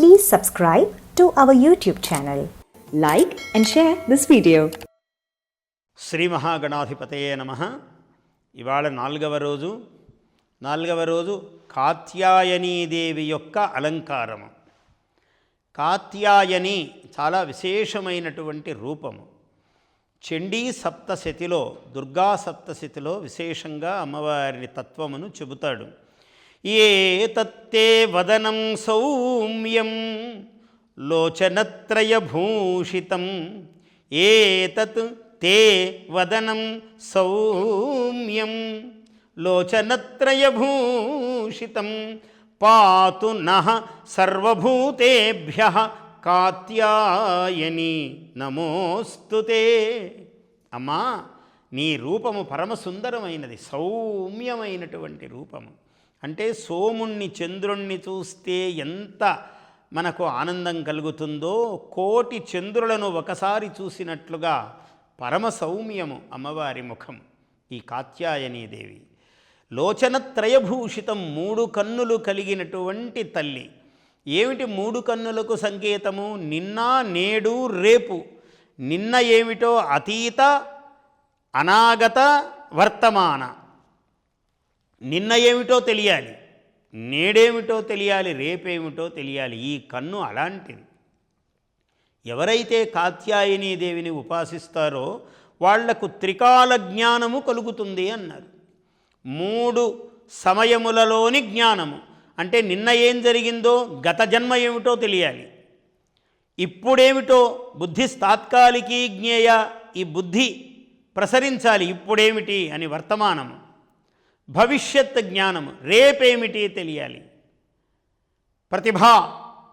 Please subscribe to our YouTube channel. Like and share this video. Shri మహాగణాధిపతయే నమ. ఇవాళ నాలుగవ రోజు. నాలుగవ రోజు కాత్యాయనీదేవి యొక్క అలంకారము. కాత్యాయని చాలా విశేషమైనటువంటి రూపము. చండీ సప్తశతిలో దుర్గా సప్తశతిలో విశేషంగా అమ్మవారిని తత్వమును చెబుతాడు. ఏ తత్తే వదనం సౌమ్యం లోచనత్రయభూషితం. ఏతత్ తే వదనం సౌమ్యం లోచనత్రయభూషితం. పాతు నః సర్వభూతేభ్య కాత్యాయని నమోస్తుతే అమ్మా నీ రూపము పరమసుందరమైనది సౌమ్యమైనటువంటి రూపము. అంటే సోముణ్ణి చంద్రుణ్ణి చూస్తే ఎంత మనకు ఆనందం కలుగుతుందో కోటి చంద్రులను ఒకసారి చూసినట్లుగా పరమ సౌమ్యము అమ్మవారి ముఖం ఈ కాత్యాయనీదేవి లోచనత్రయభూషితం మూడు కన్నులు కలిగినటువంటి తల్లి. ఏమిటి మూడు కన్నులకు సంకేతము? నిన్న నేడు రేపు. నిన్న ఏమిటో అతీత అనాగత వర్తమాన. నిన్న ఏమిటో తెలియాలి నేడేమిటో తెలియాలి రేపేమిటో తెలియాలి. ఈ కన్ను అలాంటిది. ఎవరైతే కాత్యాయనీ దేవిని ఉపాసిస్తారో వాళ్ళకు త్రికాల జ్ఞానము కలుగుతుంది అన్నారు. మూడు సమయములలోని జ్ఞానము. అంటే నిన్న ఏం జరిగిందో గత జన్మ ఏమిటో తెలియాలి. ఇప్పుడేమిటో బుద్ధి తాత్కాలికీ జ్ఞేయ ఈ బుద్ధి ప్రసరించాలి. ఇప్పుడేమిటి అని వర్తమానము. భవిష్యత్ జ్ఞానము రేపేమిటి తెలియాలి. ప్రతిభ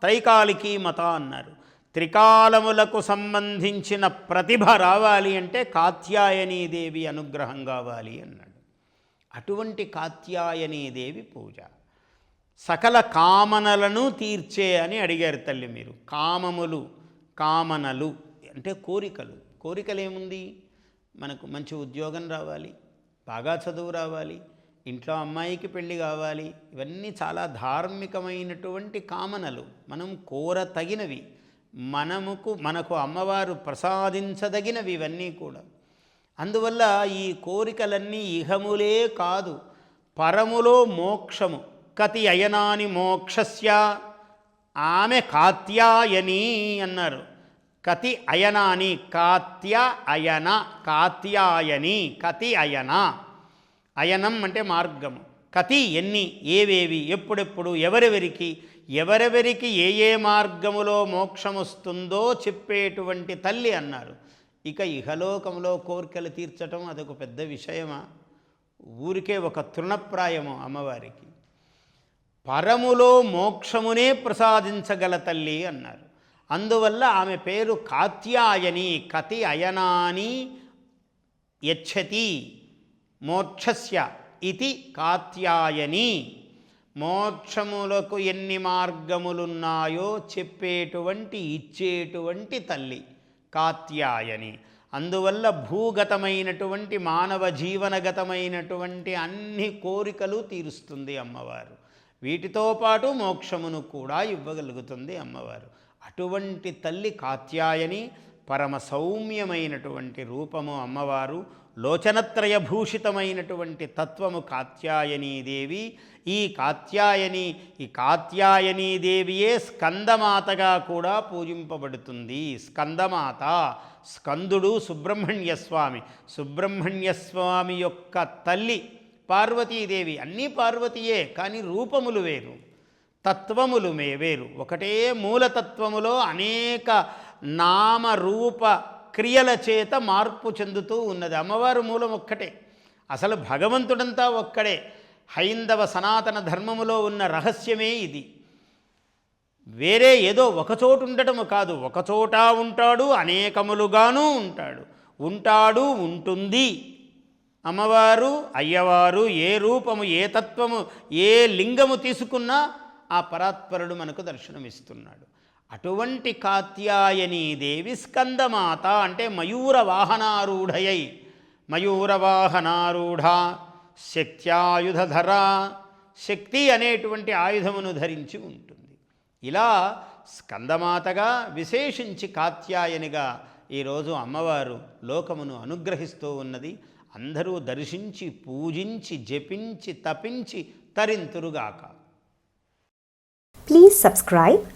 త్రైకాలికి మత అన్నారు. త్రికాలములకు సంబంధించిన ప్రతిభ రావాలి అంటే కాత్యాయనీదేవి అనుగ్రహం కావాలి అన్నాడు. అటువంటి కాత్యాయనీదేవి పూజ. సకల కామనలను తీర్చే అని అడిగారు తల్లి మీరు. కామములు కామనలు అంటే కోరికలు. కోరికలు ఏముంది? మనకు మంచి ఉద్యోగం రావాలి బాగా చదువు రావాలి ఇంట్లో అమ్మాయికి పెళ్ళి కావాలి. ఇవన్నీ చాలా ధార్మికమైనటువంటి కామనలు. మనం కోరతగినవి. మనముకు మనకు అమ్మవారు ప్రసాదించదగినవి ఇవన్నీ కూడా. అందువల్ల ఈ కోరికలన్నీ ఇహములే కాదు. పరములో మోక్షము. కతి అయనాని మోక్షస్య. ఆమె కాత్యాయని అన్నారు. కతి అయనాని కాత్య అయన కాత్యాయని కతి అయన. అయనం అంటే మార్గము. కతి ఎన్ని ఏవేవి ఎప్పుడెప్పుడు ఎవరెవరికి ఎవరెవరికి ఏ ఏ మార్గములో మోక్షం వస్తుందో చెప్పేటువంటి తల్లి అన్నారు. ఇక ఇహలోకంలో కోరికలు తీర్చటం అదొక పెద్ద విషయమా? ఊరికే ఒక తృణప్రాయము అమ్మవారికి. పరములో మోక్షమునే ప్రసాదించగల తల్లి అన్నారు. అందువల్ల ఆమె పేరు కాత్యాయని కతి అయనాని యచ్చతి. మోక్షస్య ఇది కాత్యాయని. మోక్షములకు ఎన్ని మార్గములున్నాయో చెప్పేటువంటి ఇచ్చేటువంటి తల్లి కాత్యాయని. అందువల్ల భూగతమైనటువంటి మానవ జీవనగతమైనటువంటి అన్ని కోరికలు తీరుస్తుంది అమ్మవారు. వీటితో పాటు మోక్షమును కూడా ఇవ్వగలుగుతుంది అమ్మవారు. అటువంటి తల్లి కాత్యాయని పరమ సౌమ్యమైనటువంటి రూపము అమ్మవారు లోచనత్రయభూషితమైనటువంటి తత్వము కాత్యాయనీదేవి ఈ కాత్యాయని ఈ కాత్యాయనీదేవియే స్కందమాతగా కూడా పూజింపబడుతుంది. స్కందమాత స్కందుడు సుబ్రహ్మణ్య స్వామి సుబ్రహ్మణ్య స్వామి యొక్క తల్లి పార్వతీదేవి. అన్నీ పార్వతీయే కానీ రూపములు వేరు. తత్వములు మే వేరు. ఒకటే మూలతత్వములో అనేక నామరూప క్రియల చేత మార్పు చెందుతూ ఉన్నది. అమ్మవారు మూలం ఒక్కటే. అసలు భగవంతుడంతా ఒక్కడే. హైందవ సనాతన ధర్మములో ఉన్న రహస్యమే ఇది. వేరే ఏదో ఒకచోటు ఉండటము కాదు. ఒకచోట ఉంటాడు అనేకములుగానూ ఉంటాడు. ఉంటాడు ఉంటుంది. అమ్మవారు అయ్యవారు ఏ రూపము ఏ తత్వము ఏ లింగము తీసుకున్నా ఆ పరాత్పరుడు మనకు దర్శనమిస్తున్నాడు. అటువంటి కాత్యాయనీదేవి స్కందమాత అంటే మయూర వాహనారూఢయై మయూర వాహనారూఢ శక్త్యాయుధర శక్తి అనేటువంటి ఆయుధమును ధరించి ఉంటుంది. ఇలా స్కందమాతగా విశేషించి కాత్యాయనిగా ఈరోజు అమ్మవారు లోకమును అనుగ్రహిస్తూ ఉన్నది. అందరూ దర్శించి పూజించి జపించి తపించి తరింతురుగాక. Please subscribe